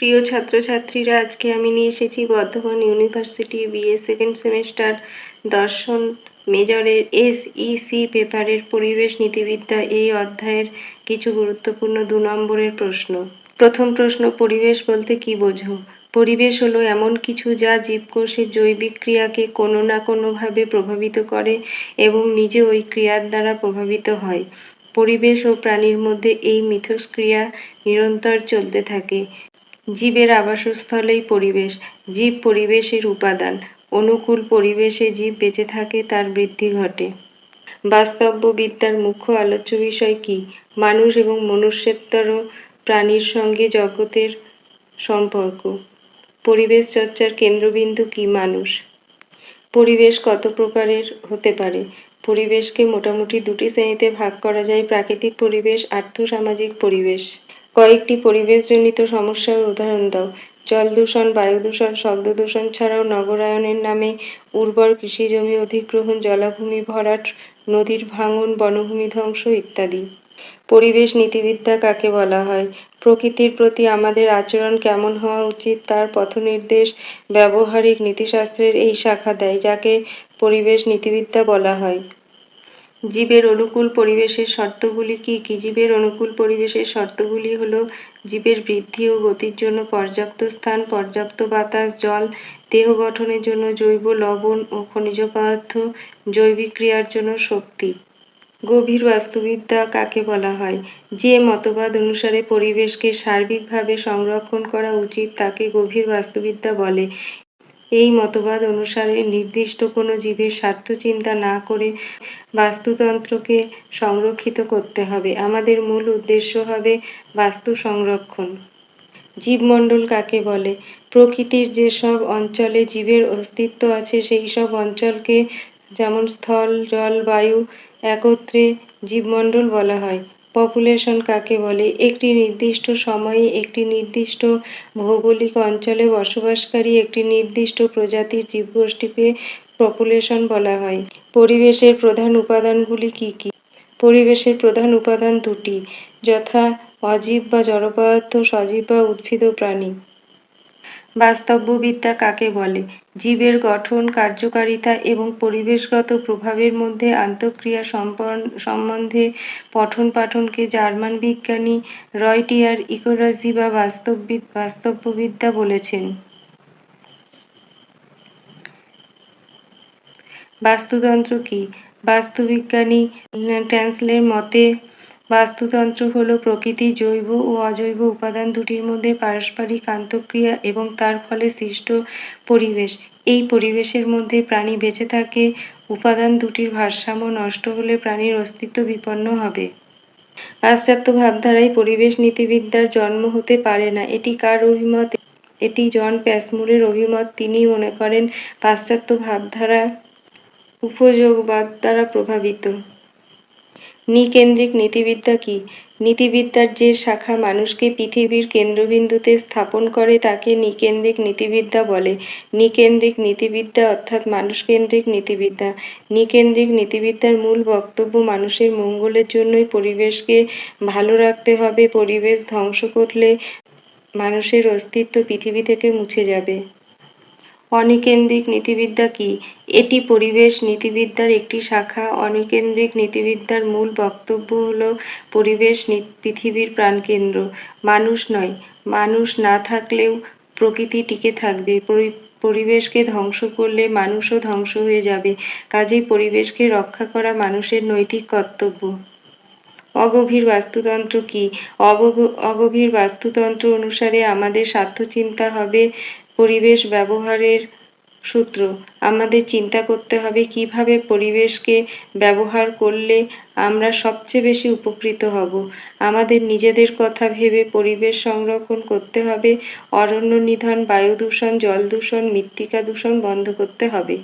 প্রিয় ছাত্রছাত্রীরা, আজকে আমি নিয়ে এসেছি Bardhaman university BA second semester দর্শন মেজরের এসইসি পেপারের পরিবেশ নীতিবিদ্যা। এই অধ্যায়ের কিছু গুরুত্বপূর্ণ দু নম্বরের প্রশ্ন। প্রথম প্রশ্ন, পরিবেশ বলতে কি বোঝো? পরিবেশ হলো এমন কিছু যা জীবকোষের জৈবিক ক্রিয়াকে কোনো না কোনোভাবে প্রভাবিত করে এবং নিজে ওই ক্রিয়ার দ্বারা প্রভাবিত হয়। পরিবেশ ও প্রাণীর মধ্যে এই মিথস্ক্রিয়া নিরন্তর চলতে থাকে। জীবের আবাসস্থলেই পরিবেশ, জীব পরিবেশের উপাদান। অনুকূল পরিবেশে জীব বেঁচে থাকে, তার বৃদ্ধি ঘটে। বাস্তববিদ্যার মুখ্য আলোচ্য বিষয় কি? মানুষ এবং মনুষ্যেতর প্রাণীর সঙ্গে জগতের সম্পর্ক। পরিবেশ চর্চার কেন্দ্রবিন্দু কি মানুষ? পরিবেশ কত প্রকারের হতে পারে? পরিবেশকে মোটামুটি দুটি শ্রেণীতে ভাগ করা যায়, প্রাকৃতিক পরিবেশ আর্থসামাজিক পরিবেশ। কয়েকটি পরিবেশজনিত সমস্যার উদাহরণ দাও। জল দূষণ, বায়ু দূষণ, শব্দ দূষণ ছাড়াও নগরায়নের নামে উর্বর কৃষিজমি অধিগ্রহণ, জলাভূমি ভরাট, নদীর ভাঙন, বনভূমি ধ্বংস ইত্যাদি। পরিবেশ নীতিবিদ্যা কাকে বলা হয়? প্রকৃতির প্রতি আমাদের আচরণ কেমন হওয়া উচিত? তার পথনির্দেশ ব্যবহারিক নীতিশাস্ত্রের এই শাখা দেয়, যাকে পরিবেশ নীতিবিদ্যা বলা হয়। জীবের অনুকূল পরিবেশের শর্তগুলি কি? কি জীবের অনুকূল পরিবেশের শর্তগুলি হল জীবের বৃদ্ধি ও গতির জন্য পর্যাপ্ত স্থান, পর্যাপ্ত বাতাস, জল, দেহ গঠনের জন্য জৈব লবণ ও খনিজ পদার্থ, জৈবিক ক্রিয়ার জন্য শক্তি। গভীর বাস্তুবিদ্যা কাকে বলা হয়? যে মতবাদ অনুসারে পরিবেশকে সার্বিকভাবে সংরক্ষণ করা উচিত তাকে গভীর বাস্তুবিদ্যা বলে। এই মতবাদ অনুসারে নির্দিষ্ট কোনো জীবের স্বার্থ চিন্তা না করে বাস্তুতন্ত্রকে সংরক্ষিত করতে হবে। আমাদের মূল উদ্দেশ্য হবে বাস্তু সংরক্ষণ। জীবমণ্ডল কাকে বলে? প্রকৃতির যেসব অঞ্চলে জীবের অস্তিত্ব আছে, সেই সব অঞ্চলকে যেমন স্থল, জল, বায়ু একত্রে জীবমণ্ডল বলা হয়। পপুলেশন কাকে বলে? একটি নির্দিষ্ট সময়ে একটি নির্দিষ্ট ভৌগোলিক অঞ্চলে বসবাসকারী একটি নির্দিষ্ট প্রজাতির জীবগোষ্ঠীকে পপুলেশন বলা হয়। পরিবেশের প্রধান উপাদানগুলি কি কি? পরিবেশের প্রধান উপাদান দুটি, যথা অজীব বা জড়পদার্থ, সজীব বা উদ্ভিদ ও প্রাণী। বাস্তববিদ্যা কাকে বলে? জীবের গঠন, কার্যকারিতা এবং পরিবেশগত প্রভাবের মধ্যে আন্তঃক্রিয়া সম্বন্ধে পঠন পাঠনকে জার্মান বিজ্ঞানী রয়টিয়ার ইকোলজি বা বাস্তববিদ বাস্তববিদ্যা বলেছেন। বাস্তুতন্ত্র কি? বাস্তুবিজ্ঞানী ট্যান্সলের মতে বাস্তুতন্ত্র হল প্রকৃতি, জৈব ও অজৈব উপাদান দুটির মধ্যে পারস্পরিক আন্তঃক্রিয়া এবং তার ফলে সৃষ্ট পরিবেশ। এই পরিবেশের মধ্যে প্রাণী বেঁচে থাকে, উপাদান দুটির ভারসাম্য নষ্ট হলে প্রাণীর অস্তিত্ব বিপন্ন হবে। পাশ্চাত্য ভাবধারায় পরিবেশ নীতিবিদ্যার জন্ম হতে পারে না। এটি কার অভিমত? এটি জন প্যাসমুরের অভিমত। তিনি মনে করেন, পাশ্চাত্য ভাবধারা উপযোগবাদ দ্বারা প্রভাবিত। নিকেন্দ্রিক নীতিবিদ্যা কি? নীতিবিদ্যার যে শাখা মানুষকে পৃথিবীর কেন্দ্রবিন্দুতে স্থাপন করে তাকে নিকেন্দ্রিক নীতিবিদ্যা বলে। নিকেন্দ্রিক নীতিবিদ্যা অর্থাৎ মানুষকেন্দ্রিক নীতিবিদ্যা। নিকেন্দ্রিক নীতিবিদ্যার মূল বক্তব্য মানুষের মঙ্গলের জন্যই পরিবেশকে ভালো রাখতে হবে, পরিবেশ ধ্বংস করলে মানুষের অস্তিত্ব পৃথিবী থেকে মুছে যাবে। অনিকেন্দ্রিক নীতিবিদ্যা কি? এটি পরিবেশ নীতিবিদ্যার একটি শাখা। অনিকেন্দ্রিক নীতিবিদ্যার মূল বক্তব্য হল পরিবেশ পৃথিবীর প্রাণকেন্দ্র। মানুষ নয়। মানুষ না থাকলেও প্রকৃতি টিকে থাকবে। পরিবেশকে ধ্বংস করলে মানুষও ধ্বংস হয়ে যাবে। কাজেই পরিবেশকে রক্ষা করা মানুষের নৈতিক কর্তব্য। অগভীর বাস্তুতন্ত্র কি? অগভীর বাস্তুতন্ত্র অনুসারে আমাদের স্বার্থ চিন্তা হবে পরিবেশ ব্যবহারের সূত্র। আমাদের চিন্তা করতে হবে কীভাবে পরিবেশকে ব্যবহার করলে আমরা সবচেয়ে বেশি উপকৃত হব। আমাদের নিজেদের কথা ভেবে পরিবেশ সংরক্ষণ করতে হবে। অরণ্য নিধন বায়ু দূষণ জল দূষণ, মৃত্তিকা দূষণ বন্ধ করতে হবে।